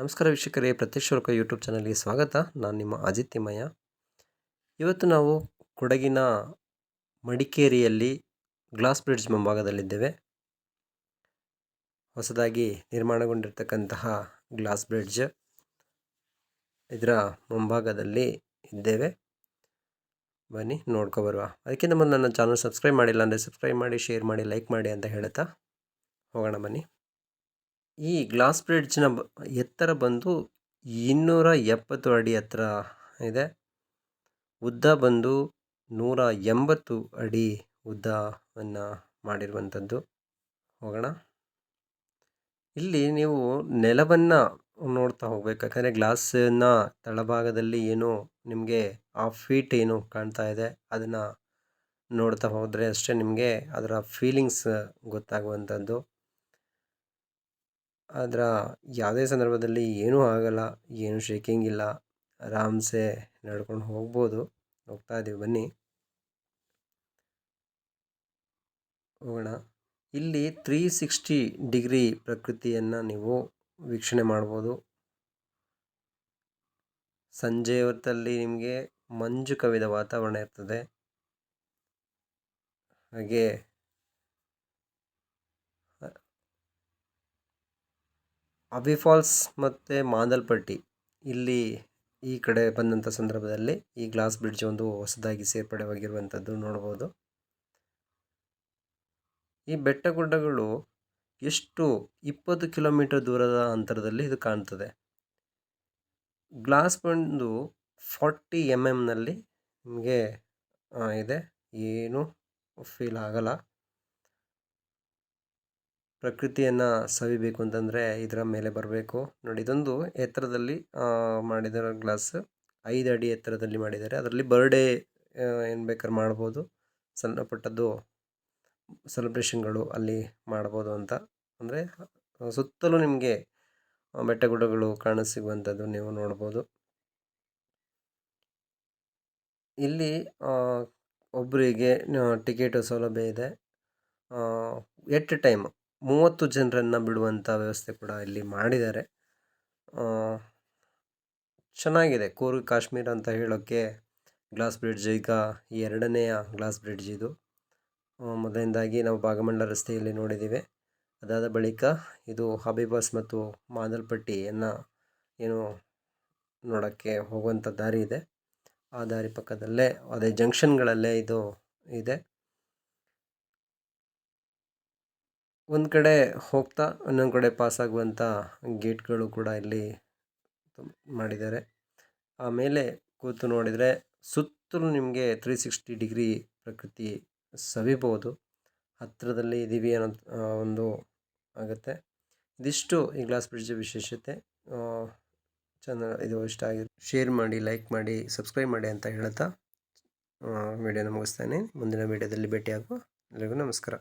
ನಮಸ್ಕಾರ ವೀಕ್ಷಕರೇ ಪ್ರತ್ಯಕ್ಷ ಯೂಟ್ಯೂಬ್ ಚಾನಲ್ಗೆ ಸ್ವಾಗತ. ನಾನು ನಿಮ್ಮ ಆದಿತ್ಯಮಯ ಇವತ್ತು ನಾವು ಕೊಡಗಿನ ಮಡಿಕೇರಿಯಲ್ಲಿ ಗ್ಲಾಸ್ ಬ್ರಿಡ್ಜ್ ಮುಂಭಾಗದಲ್ಲಿದ್ದೇವೆ. ಹೊಸದಾಗಿ ನಿರ್ಮಾಣಗೊಂಡಿರ್ತಕ್ಕಂತಹ ಗ್ಲಾಸ್ ಬ್ರಿಡ್ಜ್ ಇದರ ಮುಂಭಾಗದಲ್ಲಿ ಇದ್ದೇವೆ. ಬನ್ನಿ ನೋಡ್ಕೊಬರುವ ಅದಕ್ಕಿಂತ ಮೊದಲು ನನ್ನ ಚಾನಲ್ ಸಬ್ಸ್ಕ್ರೈಬ್ ಮಾಡಿಲ್ಲ ಅಂದರೆ ಸಬ್ಸ್ಕ್ರೈಬ್ ಮಾಡಿ, ಶೇರ್ ಮಾಡಿ, ಲೈಕ್ ಮಾಡಿ ಅಂತ ಹೇಳ್ತಾ ಹೋಗೋಣ ಬನ್ನಿ. ಈ ಗ್ಲಾಸ್ ಬ್ರಿಡ್ಜ್ನ ಎತ್ತರ ಬಂದು ಇನ್ನೂರ ಎಪ್ಪತ್ತು ಅಡಿ ಹತ್ರ ಇದೆ. ಉದ್ದ ಬಂದು ನೂರ ಎಂಬತ್ತು ಅಡಿ ಉದ್ದವನ್ನು ಮಾಡಿರುವಂಥದ್ದು. ಹೋಗೋಣ. ಇಲ್ಲಿ ನೀವು ನೆಲವನ್ನು ನೋಡ್ತಾ ಹೋಗ್ಬೇಕು. ಯಾಕಂದರೆ ಗ್ಲಾಸನ್ನ ತಳಭಾಗದಲ್ಲಿ ಏನು ನಿಮಗೆ ಆ ಫೀಟ್ ಏನು ಕಾಣ್ತಾ ಇದೆ. ಅದನ್ನು ನೋಡ್ತಾ ಹೋದರೆ ಅಷ್ಟೇ ನಿಮಗೆ ಅದರ ಫೀಲಿಂಗ್ಸ್ ಗೊತ್ತಾಗುವಂಥದ್ದು. ಅದರ ಯಾವುದೇ ಸಂದರ್ಭದಲ್ಲಿ ಏನೂ ಆಗಲ್ಲ, ಏನು ಶೇಕಿಂಗ್ ಇಲ್ಲ, ಆರಾಮ್ಸೆ ನಡ್ಕೊಂಡು ಹೋಗ್ಬೋದು. ಹೋಗ್ತಾ ಇದ್ದೀವಿ ಬನ್ನಿ. ಹೋಗೋಣ. ಇಲ್ಲಿ ತ್ರೀ ಸಿಕ್ಸ್ಟಿ ಡಿಗ್ರಿ ಪ್ರಕೃತಿಯನ್ನು ನೀವು ವೀಕ್ಷಣೆ ಮಾಡ್ಬೋದು. ಸಂಜೆ ಹೊತ್ತಲ್ಲಿ ನಿಮಗೆ ಮಂಜು ಕವಿದ ವಾತಾವರಣ ಇರ್ತದೆ. ಹಾಗೆ ಅಬಿ ಫಾಲ್ಸ್ ಮತ್ತು ಮಾಂದಲ್ಪಟ್ಟಿ ಇಲ್ಲಿ ಈ ಕಡೆ ಬಂದಂಥ ಸಂದರ್ಭದಲ್ಲಿ ಈ ಗ್ಲಾಸ್ ಬ್ರಿಡ್ಜ್ ಒಂದು ಹೊಸದಾಗಿ ಸೇರ್ಪಡೆವಾಗಿರುವಂಥದ್ದು ನೋಡ್ಬೋದು. ಈ ಬೆಟ್ಟ ಗುಡ್ಡಗಳು ಎಷ್ಟು ಇಪ್ಪತ್ತು ಕಿಲೋಮೀಟರ್ ದೂರದ ಅಂತರದಲ್ಲಿ ಇದು ಕಾಣ್ತದೆ. ಗ್ಲಾಸ್ ಬಂದು ಫಾರ್ಟಿ ಎಂ ಎಮ್ನಲ್ಲಿ ನಿಮಗೆ ಇದೆ. ಏನು ಫೀಲ್ ಆಗಲ್ಲ. ಪ್ರಕೃತಿಯನ್ನು ಸವಿಬೇಕು ಅಂತಂದರೆ ಇದರ ಮೇಲೆ ಬರಬೇಕು. ನೋಡಿ, ಇದೊಂದು ಎತ್ತರದಲ್ಲಿ ಮಾಡಿದರೆ ಗ್ಲಾಸ್. ಐದು ಅಡಿ ಎತ್ತರದಲ್ಲಿ ಮಾಡಿದ್ದಾರೆ. ಅದರಲ್ಲಿ ಬರ್ಡೇ ಏನು ಬೇಕಾದ್ರೆ ಮಾಡ್ಬೋದು. ಸಣ್ಣ ಪುಟ್ಟದ್ದು ಸೆಲೆಬ್ರೇಷನ್ಗಳು ಅಲ್ಲಿ ಮಾಡ್ಬೋದು ಅಂತ. ಅಂದರೆ, ಸುತ್ತಲೂ ನಿಮಗೆ ಬೆಟ್ಟ ಗುಡ್ಡಗಳು ಕಾಣಸಿಗುವಂಥದ್ದು ನೀವು ನೋಡ್ಬೋದು. ಇಲ್ಲಿ ಒಬ್ಬರಿಗೆ ಟಿಕೆಟ್ ಸೌಲಭ್ಯ ಇದೆ. At time? ಮೂವತ್ತು ಜನರನ್ನು ಬಿಡುವಂಥ ವ್ಯವಸ್ಥೆ ಕೂಡ ಇಲ್ಲಿ ಮಾಡಿದ್ದಾರೆ. ಚೆನ್ನಾಗಿದೆ. ಕೂರ್ಗ್ ಕಾಶ್ಮೀರ ಅಂತ ಹೇಳೋಕ್ಕೆ ಗ್ಲಾಸ್ ಬ್ರಿಡ್ಜ್ ಈಗ ಎರಡನೆಯ ಗ್ಲಾಸ್ ಬ್ರಿಡ್ಜ್ ಇದು. ಮೊದಲನೇದಾಗಿ ನಾವು ಭಾಗಮಂಡಲ ರಸ್ತೆಯಲ್ಲಿ ನೋಡಿದ್ದೀವಿ. ಅದಾದ ಬಳಿಕ ಇದು ಹಬಿಬಾಸ್ ಮತ್ತು ಮಾದಲ್ಪಟ್ಟಿಯನ್ನು ಏನು ನೋಡೋಕ್ಕೆ ಹೋಗುವಂಥ ದಾರಿ ಇದೆ. ಆ ದಾರಿ ಪಕ್ಕದಲ್ಲೇ ಅದೇ ಜಂಕ್ಷನ್ಗಳಲ್ಲೇ ಇದು ಇದೆ. ಒಂದು ಕಡೆ ಹೋಗ್ತಾ, ಇನ್ನೊಂದು ಕಡೆ ಪಾಸ್ ಆಗುವಂಥ ಗೇಟ್ಗಳು ಕೂಡ ಇಲ್ಲಿ ಮಾಡಿದ್ದಾರೆ. ಆಮೇಲೆ ಕೂತು ನೋಡಿದರೆ ಸುತ್ತಲೂ ನಿಮಗೆ ತ್ರೀ ಸಿಕ್ಸ್ಟಿ ಡಿಗ್ರಿ ಪ್ರಕೃತಿ ಸವಿಬೋದು ಹತ್ತಿರದಲ್ಲಿ ಇದ್ದೀವಿ ಅನ್ನೋ ಒಂದು ಆಗುತ್ತೆ. ಇದಿಷ್ಟು ಈ ಗ್ಲಾಸ್ ಬ್ರಿಡ್ಜ್ ವಿಶೇಷತೆ. ಚೆನ್ನಾಗಿ ಇದು ಇಷ್ಟ ಆಗಿದೆ ಶೇರ್ ಮಾಡಿ ಲೈಕ್ ಮಾಡಿ ಸಬ್ಸ್ಕ್ರೈಬ್ ಮಾಡಿ ಅಂತ ಹೇಳ್ತಾ ವಿಡಿಯೋನ ಮುಗಿಸ್ತಾನೆ. ಮುಂದಿನ ವಿಡಿಯೋದಲ್ಲಿ ಭೇಟಿಯಾಗುವ. ಎಲ್ಲರಿಗೂ ನಮಸ್ಕಾರ.